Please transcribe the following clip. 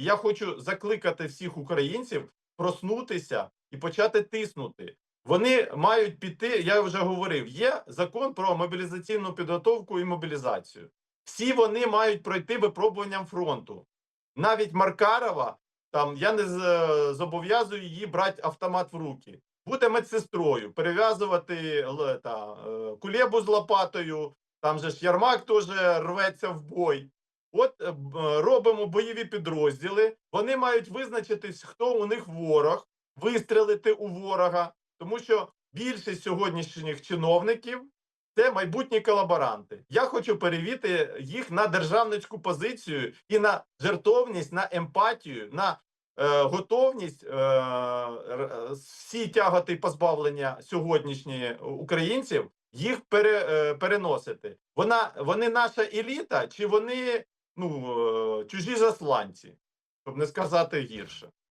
Я хочу закликати всіх українців проснутися і почати тиснути. Вони мають піти. Я вже говорив, є закон про мобілізаційну підготовку і мобілізацію. Всі вони мають пройти випробуванням фронту. Навіть Маркарова, там я не зобов'язую її брати автомат в руки. Буде медсестрою, перев'язувати е, кулебу з лопатою. Там же ж Ярмак теж рветься в бой. От е, е, робимо бойові підрозділи. Вони мають визначитись, хто у них ворог, вистрелити у ворога, тому що більшість сьогоднішніх чиновників це майбутні колаборанти. Я хочу перевірити їх на державницьку позицію і на жертовність, на емпатію, на е, готовність е, е, всі тяготи позбавлення сьогоднішні українців їх пере, переносити. Вона вони наша еліта, чи вони ну е, чужі засланці, щоб не сказати гірше.